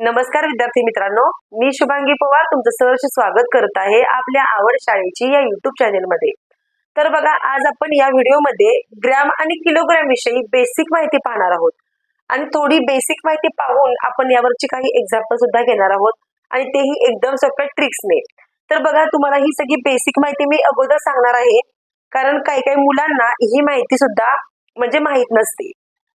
नमस्कार विद्यार्थी मित्रांनो मी शुभांगी पवार तुमचं सहर्ष स्वागत करत आहे आपल्या आवड शाळेची या युट्यूब चॅनेल मध्ये. तर बघा आज आपण या व्हिडिओमध्ये ग्रॅम आणि किलोग्रॅम विषयी बेसिक माहिती पाहणार आहोत. आणि थोडी बेसिक माहिती पाहून आपण यावरची काही एक्झाम्पल सुद्धा घेणार आहोत आणि तेही एकदम सोप्या ट्रिक्सने तर बघा तुम्हाला ही सगळी बेसिक माहिती मी अगोदर सांगणार आहे कारण काही काही मुलांना ही माहिती सुद्धा म्हणजे माहीत नसते.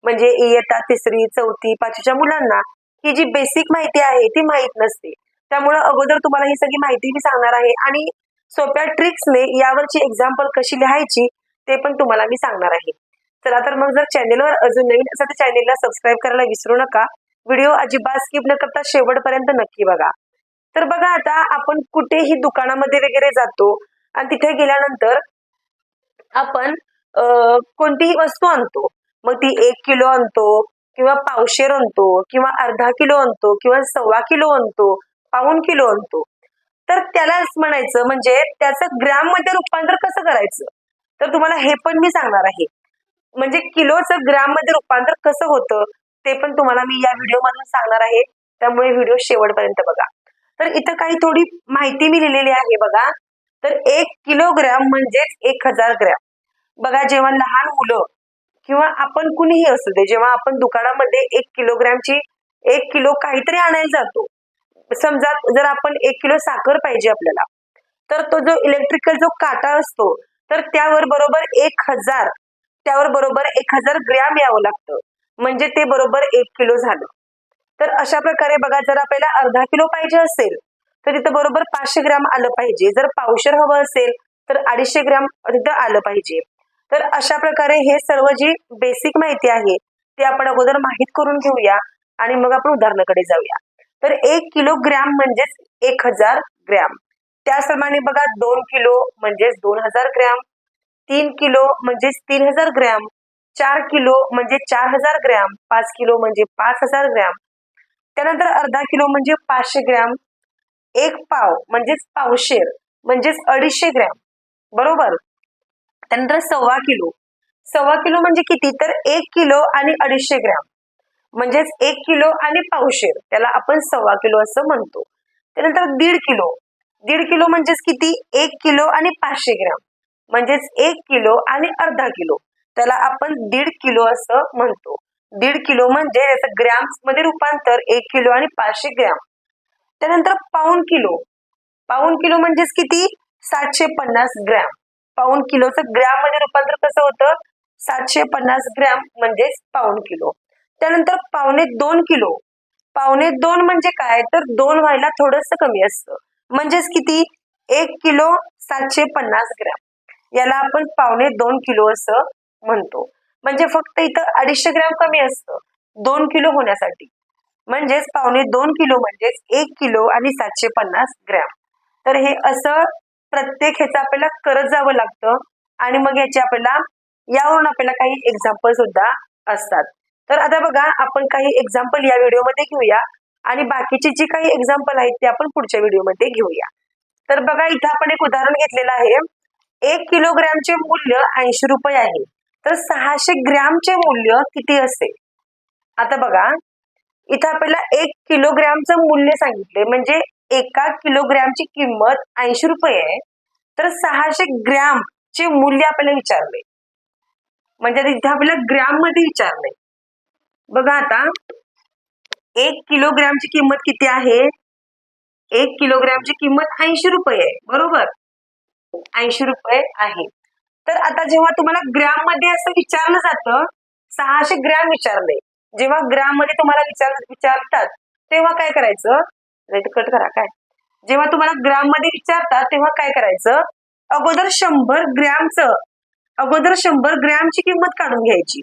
म्हणजे इयत्ता तिसरी चौथी पाचवीच्या मुलांना ही जी बेसिक माहिती आहे ती माहीत नसते. त्यामुळं अगोदर तुम्हाला ही सगळी माहिती मी सांगणार आहे आणि सोप्या ट्रिक्सने यावरची एक्झाम्पल कशी लिहायची ते पण तुम्हाला मी सांगणार आहे. चला तर मग जर चॅनेलवर अजून नवीन असेल तर चॅनेलला सबस्क्राईब करायला विसरू नका. व्हिडिओ अजिबात स्किप न करता शेवटपर्यंत नक्की बघा. तर बघा आता आपण कुठेही दुकानामध्ये वगैरे जातो आणि तिथे गेल्यानंतर आपण कोणतीही वस्तू आणतो. मग ती एक किलो आणतो किंवा पावशेर आणतो किंवा अर्धा किलो आणतो किंवा सव्वा किलो आणतो पाऊण किलो आणतो. तर त्यालाच म्हणायचं म्हणजे त्याचं ग्रॅममध्ये रूपांतर कसं करायचं? तर तुम्हाला हे पण मी सांगणार आहे. म्हणजे किलोचं ग्रॅममध्ये रूपांतर कसं होतं ते पण तुम्हाला मी या व्हिडिओ मधून सांगणार आहे. त्यामुळे व्हिडिओ शेवटपर्यंत बघा. तर इथं काही थोडी माहिती मी लिहिलेली आहे बघा. तर एक किलोग्रॅम म्हणजेच एक हजार ग्रॅम. बघा जेव्हा लहान मुलं किंवा आपण कुणीही असू दे जेव्हा आपण दुकानामध्ये एक किलोग्रॅमची एक किलो काहीतरी आणायला जातो. समजा जर आपण एक किलो साखर पाहिजे आपल्याला तर तो जो इलेक्ट्रिकल जो काटा असतो तर त्यावर बरोबर एक हजार त्यावर बरोबर एक हजार ग्रॅम यावं लागतं. म्हणजे ते बरोबर एक किलो झालं. तर अशा प्रकारे बघा जर आपल्याला अर्धा किलो पाहिजे असेल तर तिथं बरोबर पाचशे ग्रॅम आलं पाहिजे. जर पावशर हवं असेल तर अडीचशे ग्रॅम तिथं आलं पाहिजे. तर अशा प्रकारे हे सर्व जी बेसिक माहिती आहे ते आपण अगोदर माहीत करून घेऊया आणि मग आपण उदाहरणाकडे जाऊया. तर एक किलो ग्रॅम म्हणजेच एक हजार ग्रॅम. त्याचप्रमाणे बघा दोन किलो म्हणजेच दोन हजार ग्रॅम तीन किलो म्हणजेच तीन हजार ग्रॅम चार किलो म्हणजे चार हजार ग्रॅम पाच किलो म्हणजे पाच हजार ग्रॅम त्यानंतर अर्धा किलो म्हणजे पाचशे ग्रॅम एक पाव म्हणजेच पावशेर म्हणजेच अडीचशे ग्रॅम. बरोबर? त्यानंतर सव्वा किलो. सव्वा किलो म्हणजे किती? तर एक किलो आणि अडीचशे ग्रॅम. म्हणजेच एक किलो आणि पावशेर त्याला आपण सव्वा किलो असं म्हणतो. त्यानंतर दीड किलो. दीड किलो म्हणजेच किती? एक किलो आणि पाचशे ग्रॅम. म्हणजेच एक किलो आणि अर्धा किलो. त्याला आपण दीड किलो असं म्हणतो. दीड किलो म्हणजे याचं ग्रॅम्समध्ये रूपांतर एक किलो आणि पाचशे ग्रॅम. त्यानंतर पाऊन किलो. पाऊन किलो म्हणजेच किती? सातशे पन्नास ग्रॅम. पाऊण किलोचं ग्रॅममध्ये रूपांतर कसं होतं? सातशे पन्नास ग्रॅम म्हणजेच पाऊण किलो. त्यानंतर पावणे दोन किलो. पावणे दोन म्हणजे काय? तर दोन व्हायला थोडस कमी असतं. म्हणजेच किती? एक किलो सातशे पन्नास ग्रॅम. याला आपण पावणे दोन किलो असं म्हणतो. म्हणजे फक्त इथं अडीचशे ग्रॅम कमी असतं. दोन किलो होण्यासाठी. म्हणजेच पावणे दोन किलो म्हणजेच एक किलो आणि सातशे पन्नास ग्रॅम. तर हे असं प्रत्येक ह्याचं आपल्याला करत जावं लागतं. आणि मग याचे आपल्याला यावरून आपल्याला काही एक्झाम्पल सुद्धा असतात. तर आता बघा आपण काही एक्झाम्पल या व्हिडिओमध्ये घेऊया. आणि बाकीची जी काही एक्झाम्पल आहेत ते आपण पुढच्या व्हिडिओमध्ये घेऊया. तर बघा इथं आपण एक उदाहरण घेतलेलं आहे. एक किलोग्रॅमचे मूल्य ऐंशी रुपये आहे. तर सहाशे ग्रॅमचे मूल्य किती असेल? आता बघा इथं आपल्याला एक किलोग्रॅमचं मूल्य सांगितले म्हणजे एका किलोग्रॅमची किंमत ऐंशी रुपये आहे तर सहाशे ग्रॅम चे मूल्य आपल्याला विचारले. म्हणजे तिथे इथे आपल्याला ग्रॅममध्ये विचारले. बघा आता एक किलोग्रॅमची किंमत किती आहे? एक किलोग्रॅमची किंमत ऐंशी रुपये आहे बरोबर? ऐंशी रुपये आहे. तर आता जेव्हा तुम्हाला ग्रॅममध्ये असं विचारलं जातं सहाशे ग्रॅम विचारले. जेव्हा ग्रॅममध्ये तुम्हाला विचार विचारतात तेव्हा काय करायचं? रेट कट करा. काय? जेव्हा तुम्हाला ग्राममध्ये विचारतात तेव्हा काय करायचं? अगोदर शंभर ग्रॅमचं अगोदर शंभर ग्रॅमची किंमत काढून घ्यायची.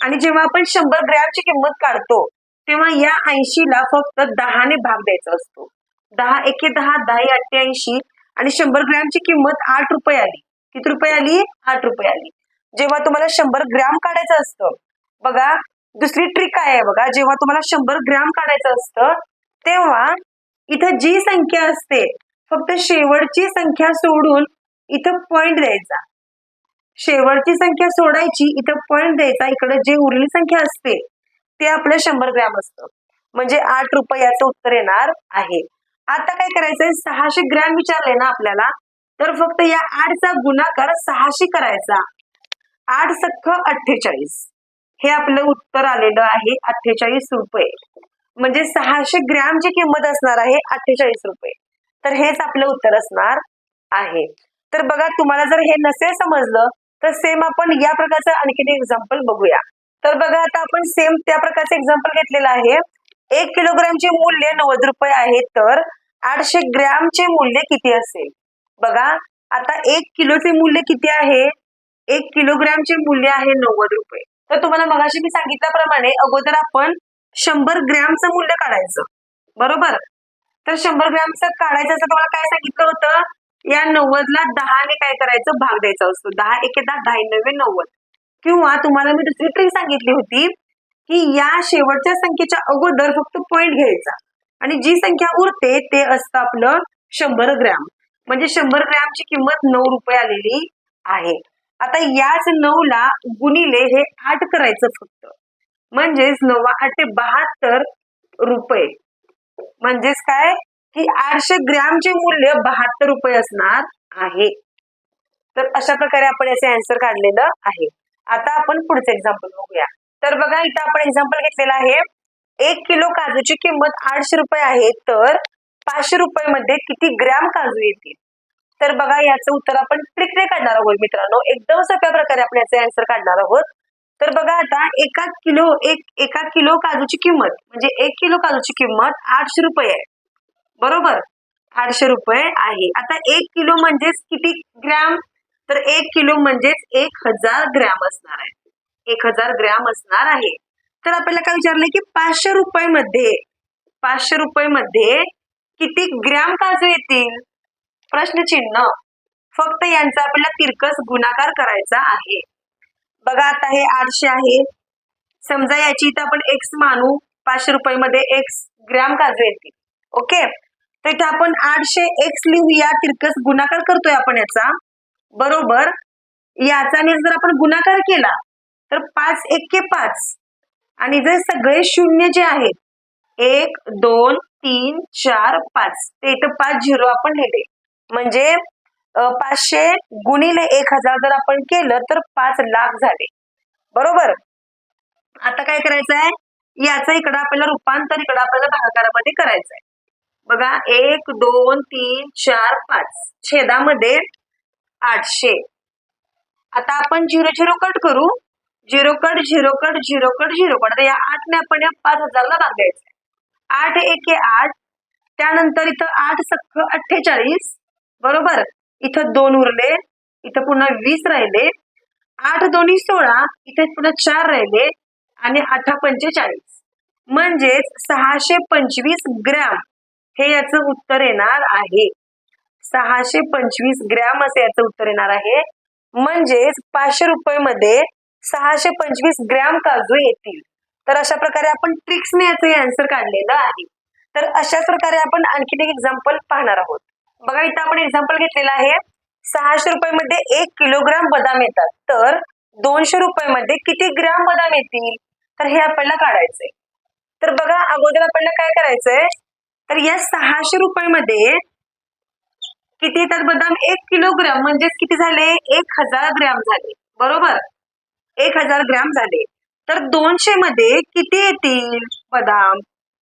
आणि जेव्हा आपण शंभर ग्रॅमची किंमत काढतो तेव्हा या ऐंशीला फक्त दहाने भाग द्यायचा असतो. दहा एके दहा दहा अठ्ठ्याऐंशी आणि शंभर ग्रॅमची किंमत आठ रुपये आली. किती रुपये आली? आठ रुपये आली. जेव्हा तुम्हाला शंभर ग्रॅम काढायचं असतं बघा दुसरी ट्रिक काय आहे बघा. जेव्हा तुम्हाला शंभर ग्रॅम काढायचं असतं तेव्हा इथं जी संख्या असते फक्त शेवटची संख्या सोडून इथं पॉइंट द्यायचा. शेवटची संख्या सोडायची इथं पॉइंट द्यायचा इकडे जे उरलेली संख्या असते ते आपलं शंभर ग्रॅम असतं. म्हणजे आठ रुपयाचं उत्तर येणार आहे. आता काय करायचंय? सहाशे ग्रॅम विचारले ना आपल्याला तर फक्त या आठचा गुणाकार सहाशे करायचा. आठ सख्ख अठ्ठेचाळीस. हे आपलं उत्तर आलेलं आहे अठ्ठेचाळीस रुपये. म्हणजे सहाशे ग्रॅमची किंमत असणार आहे अठ्ठेचाळीस रुपये. तर हेच आपलं उत्तर असणार आहे. तर बघा तुम्हाला जर हे नसेल समजलं तर सेम आपण या प्रकारचं आणखीन एक्झाम्पल बघूया. तर बघा आता आपण सेम त्या प्रकारचं एक्झाम्पल घेतलेलं आहे. एक किलोग्रॅमचे मूल्य नव्वद रुपये आहे तर आठशे ग्रॅमचे मूल्य किती असेल? बघा आता एक किलोचे मूल्य किती आहे? एक किलोग्रॅमचे मूल्य आहे नव्वद रुपये. तर तुम्हाला मगाशी मी सांगितल्याप्रमाणे अगोदर आपण शंभर ग्रॅमचं मूल्य काढायचं. बरोबर? तर शंभर ग्रॅमचं काढायचं असं तुम्हाला काय सांगितलं होतं? या नव्वदला दहाने काय करायचं? भाग द्यायचा असतो. दहा एके दहा दहा नव्वे नव्वद. किंवा तुम्हाला मी दुसरी ट्रिक सांगितली होती की या शेवटच्या संख्येच्या अगोदर फक्त पॉइंट घ्यायचा. आणि जी संख्या उरते ते असतं आपलं शंभर ग्रॅम. म्हणजे शंभर ग्रॅमची किंमत नऊ रुपये आलेली आहे. आता याच नऊला गुणिले हे आठ करायचं फक्त. म्हणजेच नवा आठे बहात्तर रुपये. म्हणजेच काय? की आठशे ग्रॅमचे मूल्य बहात्तर रुपये असणार आहे. तर अशा प्रकारे आपण याचे आन्सर काढलेलं आहे. आता आपण पुढचं एक्झाम्पल बघूया. तर बघा इथं आपण एक्झाम्पल घेतलेलं आहे. एक किलो काजूची किंमत आठशे रुपये आहे तर पाचशे रुपये मध्ये किती ग्रॅम काजू येतील? तर बघा याचं उत्तर आपण ट्रिकने काढणार आहोत मित्रांनो. एकदम सोप्या प्रकारे आपण याचे आन्सर काढणार आहोत. तर बघा आता एका किलो एक एका किलो काजूची किंमत म्हणजे एक किलो काजूची किंमत आठशे रुपये आहे. बरोबर? आठशे रुपये आहे. आता एक किलो म्हणजेच किती ग्रॅम? तर एक किलो म्हणजेच एक हजार ग्रॅम असणार आहे. एक हजार ग्रॅम असणार आहे. तर आपल्याला काय विचारलंय की पाचशे रुपये मध्ये पाचशे रुपये मध्ये किती ग्रॅम काजू येतील? प्रश्नचिन्ह. फक्त यांचा आपल्याला तिरकस गुणाकार करायचा आहे. बघा आता हे आठशे आहे. समजा याची इथं आपण एक्स मानू. पाचशे रुपये मध्ये एक्स ग्रॅम काजू येते ओके तर इथं आपण आठशे एक्स लिहूया तिरकस गुणाकार करतोय आपण याचा. बरोबर? याचाने जर आपण गुणाकार केला तर पाच एके पाच. आणि जर सगळे शून्य जे आहेत एक दोन तीन चार पाच. ते इथं पाच झिरो आपण लिहिले. म्हणजे पाचशे गुणिले एक हजार जर आपण केलं तर पाच लाख झाले. बरोबर? आता काय करायचं आहे याचं इकडं आपल्याला रूपांतर इकडं आपल्याला भागाकारामध्ये करायचं आहे बघा एक दोन तीन चार पाच. छेदामध्ये आठशे. आता आपण झिरो झिरो कट करू. Zero cut zero cut zero cut zero cut. आता या आठने आपण या पाच हजारला भाग आठ एके आठ. त्यानंतर इथं आठ सख्ख अठ्ठेचाळीस. बरोबर? इथं दोन उरले इथं पुन्हा वीस राहिले आठ दोन्ही सोळा इथे पुन्हा चार राहिले आणि आठा पंचेचाळीस. म्हणजेच सहाशे पंचवीस ग्रॅम हे याचं उत्तर येणार आहे. सहाशे पंचवीस ग्रॅम असं याचं उत्तर येणार आहे. म्हणजेच पाचशे रुपये मध्ये सहाशे पंचवीस ग्रॅम काजू येतील. तर अशा प्रकारे आपण ट्रिक्सने याचं आन्सर काढलेलं आहे. तर अशाच प्रकारे आपण आणखीन एक एक्झाम्पल पाहणार आहोत. बघा इथं आपण एक्झाम्पल घेतलेलं आहे. सहाशे रुपये मध्ये एक किलोग्राम बदाम येतात. तर दोनशे रुपयामध्ये किती ग्रॅम बदाम येतील? तर हे आपल्याला काढायचंय. तर बघा अगोदर आपल्याला काय करायचंय? तर या सहाशे रुपये मध्ये किती येतात बदाम? एक किलोग्राम म्हणजेच किती झाले? एक हजार ग्रॅम झाले. बरोबर? एक हजार ग्रॅम झाले. तर दोनशे मध्ये किती येतील बदाम?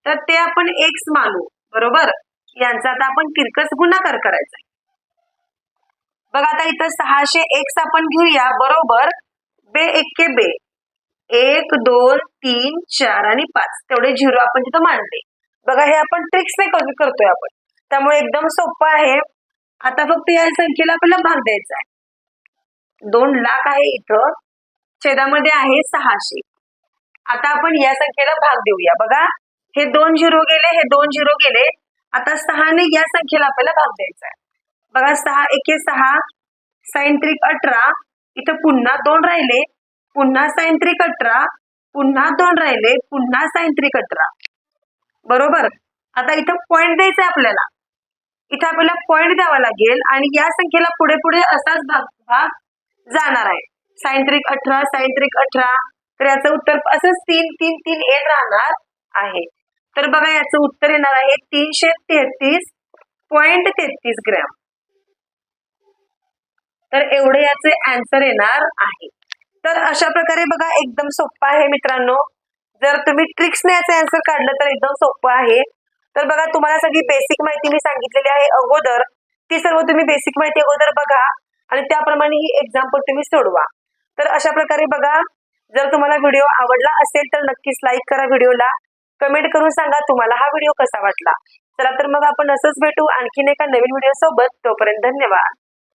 तर ते आपण एक्स मानू. बरोबर? यांचा आता आपण किरकस गुणाकार करायचा आहे. बघा आता इथं सहाशे एक्स आपण घेऊया बरोबर? बे एक्के बे. एक दोन तीन चार आणि पाच. तेवढे झिरो आपण तिथं मांडले. बघा हे आपण ट्रिक्सने करतोय आपण. त्यामुळे एकदम सोपं आहे. आता फक्त या संख्येला आपल्याला भाग द्यायचा आहे. दोन लाख आहे इथं. छेदामध्ये आहे सहाशे. आता आपण या संख्येला भाग देऊया. बघा हे दोन झिरो गेले हे दोन झिरो गेले. आता सहाने या संख्येला आपल्याला भाग द्यायचा आहे. बघा सहा एके सहा सायंत्रिक अठरा इथं पुन्हा दोन राहिले पुन्हा सायंत्रिक अठरा पुन्हा दोन राहिले पुन्हा सायंत्रिक अठरा. बरोबर? आता इथं पॉईंट द्यायचा आहे आपल्याला. इथं आपल्याला पॉईंट द्यावा लागेल आणि या संख्येला पुढे पुढे असाच भाग भाग जाणार आहे. सायंत्रिक अठरा सायंत्रिक अठरा तर याचं उत्तर असंच तीन तीन तीन येत राहणार आहे. तर बघा याचं उत्तर येणार आहे तीनशे तेहतीस पॉइंट तेहतीस ग्रॅम. तर एवढे याचे आन्सर येणार आहे. तर अशा प्रकारे बघा एकदम सोपं आहे मित्रांनो. जर तुम्ही ट्रिक्सने याचं आन्सर काढलं तर एकदम सोपं आहे. तर बघा तुम्हाला सगळी बेसिक माहिती मी सांगितलेली आहे अगोदर. ती सर्व तुम्ही बेसिक माहिती अगोदर बघा आणि त्याप्रमाणे ही एक्झाम्पल तुम्ही सोडवा. तर अशा प्रकारे बघा जर तुम्हाला व्हिडिओ आवडला असेल तर नक्कीच लाईक करा व्हिडिओला कमेंट करून सांगा तुम्हाला हा व्हिडिओ कसा वाटला. चला तर मग आपण असंच भेटू आणखीन एका नवीन व्हिडिओ सोबत. तोपर्यंत धन्यवाद.